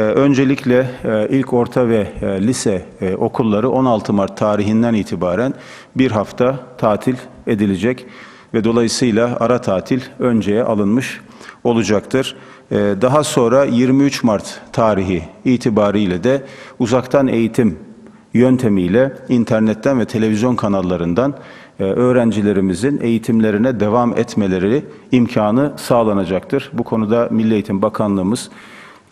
E, öncelikle e, ilk orta ve e, lise e, okulları 16 Mart tarihinden itibaren bir hafta tatil edilecek ve dolayısıyla ara tatil önceye alınmış olacaktır. E, daha sonra 23 Mart tarihi itibariyle de uzaktan eğitim yöntemiyle internetten ve televizyon kanallarından öğrencilerimizin eğitimlerine devam etmeleri imkanı sağlanacaktır. Bu konuda Milli Eğitim Bakanlığımız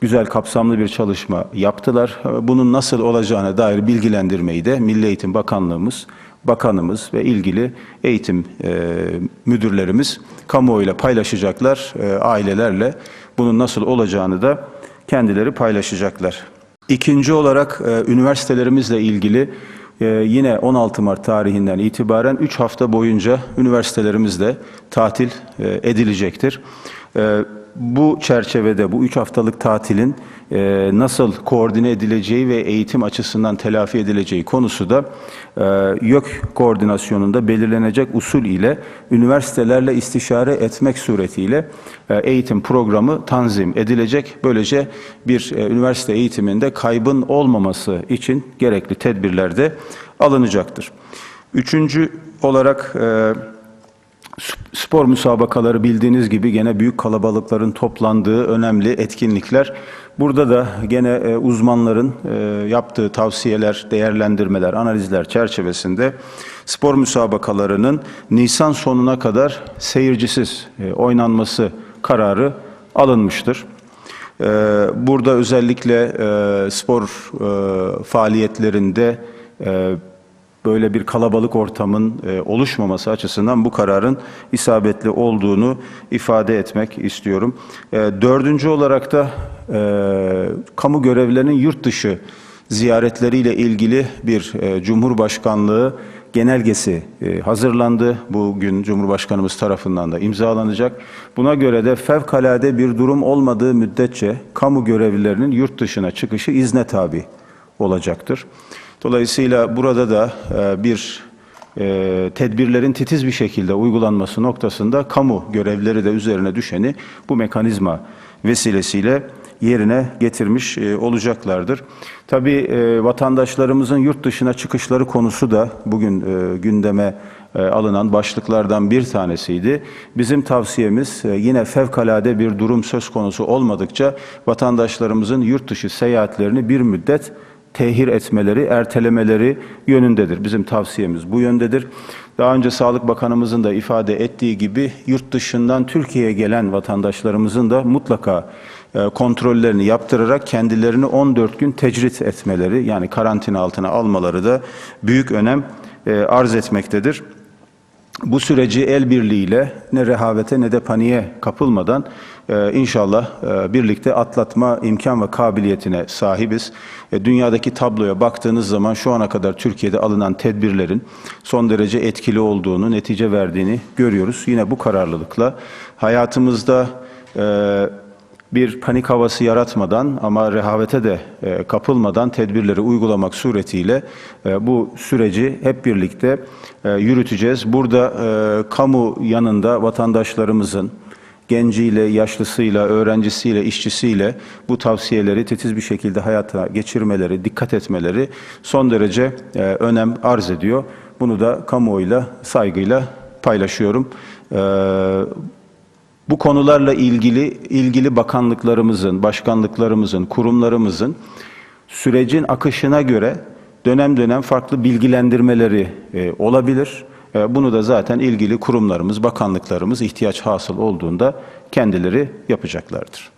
güzel kapsamlı bir çalışma yaptılar. E, Bunun nasıl olacağına dair bilgilendirmeyi de Milli Eğitim Bakanlığımız, bakanımız ve ilgili eğitim e, müdürlerimiz kamuoyuyla paylaşacaklar, e, ailelerle bunun nasıl olacağını da kendileri paylaşacaklar. İkinci olarak e, üniversitelerimizle ilgili e, yine 16 Mart tarihinden itibaren 3 hafta boyunca üniversitelerimizde tatil e, edilecektir. E, bu çerçevede bu 3 haftalık tatilin e, nasıl koordine edileceği ve eğitim açısından telafi edileceği konusu da e, YÖK koordinasyonunda belirlenecek usul ile üniversitelerle istişare etmek suretiyle e, eğitim programı tanzim edilecek. Böylece bir e, üniversite eğitiminde kaybın olmaması için gerekli tedbirler de alınacaktır. Üçüncü olarak e, spor müsabakaları bildiğiniz gibi gene büyük kalabalıkların toplandığı önemli etkinlikler. Burada da gene e, uzmanların e, yaptığı tavsiyeler, değerlendirmeler, analizler çerçevesinde spor müsabakalarının Nisan sonuna kadar seyircisiz e, oynanması kararı alınmıştır. Burada özellikle spor faaliyetlerinde böyle bir kalabalık ortamın e, oluşmaması açısından bu kararın isabetli olduğunu ifade etmek istiyorum. E, dördüncü olarak da e, kamu görevlilerinin yurt dışı ziyaretleriyle ilgili bir Cumhurbaşkanlığı genelgesi hazırlandı. Bugün Cumhurbaşkanımız tarafından da imzalanacak. Buna göre de fevkalade bir durum olmadığı müddetçe kamu görevlilerinin yurt dışına çıkışı izne tabi olacaktır. Dolayısıyla burada da e, bir e, tedbirlerin titiz bir şekilde uygulanması noktasında kamu görevleri de üzerine düşeni bu mekanizma vesilesiyle yerine getirmiş e, olacaklardır. Tabii e, vatandaşlarımızın yurt dışına çıkışları konusu da bugün gündeme alınan başlıklardan bir tanesiydi. Bizim tavsiyemiz yine fevkalade bir durum söz konusu olmadıkça vatandaşlarımızın yurt dışı seyahatlerini bir müddet tehir etmeleri, ertelemeleri yönündedir. Bizim tavsiyemiz bu yöndedir. Daha önce Sağlık Bakanımızın da ifade ettiği gibi yurt dışından Türkiye'ye gelen vatandaşlarımızın da mutlaka e, kontrollerini yaptırarak kendilerini 14 gün tecrit etmeleri yani karantina altına almaları da büyük önem e, arz etmektedir. Bu süreci el birliğiyle ne rehavete ne de paniğe kapılmadan e, inşallah e, birlikte atlatma imkan ve kabiliyetine sahibiz. E, dünyadaki tabloya baktığınız zaman şu ana kadar Türkiye'de alınan tedbirlerin son derece etkili olduğunu, netice verdiğini görüyoruz. Yine bu kararlılıkla hayatımızda e, bir panik havası yaratmadan ama rehavete de e, kapılmadan tedbirleri uygulamak suretiyle e, bu süreci hep birlikte e, yürüteceğiz. Burada kamu yanında vatandaşlarımızın genciyle, yaşlısıyla, öğrencisiyle, işçisiyle bu tavsiyeleri titiz bir şekilde hayata geçirmeleri, dikkat etmeleri son derece önem arz ediyor. Bunu da kamuoyuyla saygıyla paylaşıyorum. Bu konularla ilgili ilgili bakanlıklarımızın, başkanlıklarımızın, kurumlarımızın sürecin akışına göre dönem dönem farklı bilgilendirmeleri e, olabilir. E, bunu da zaten ilgili kurumlarımız, bakanlıklarımız ihtiyaç hasıl olduğunda kendileri yapacaklardır.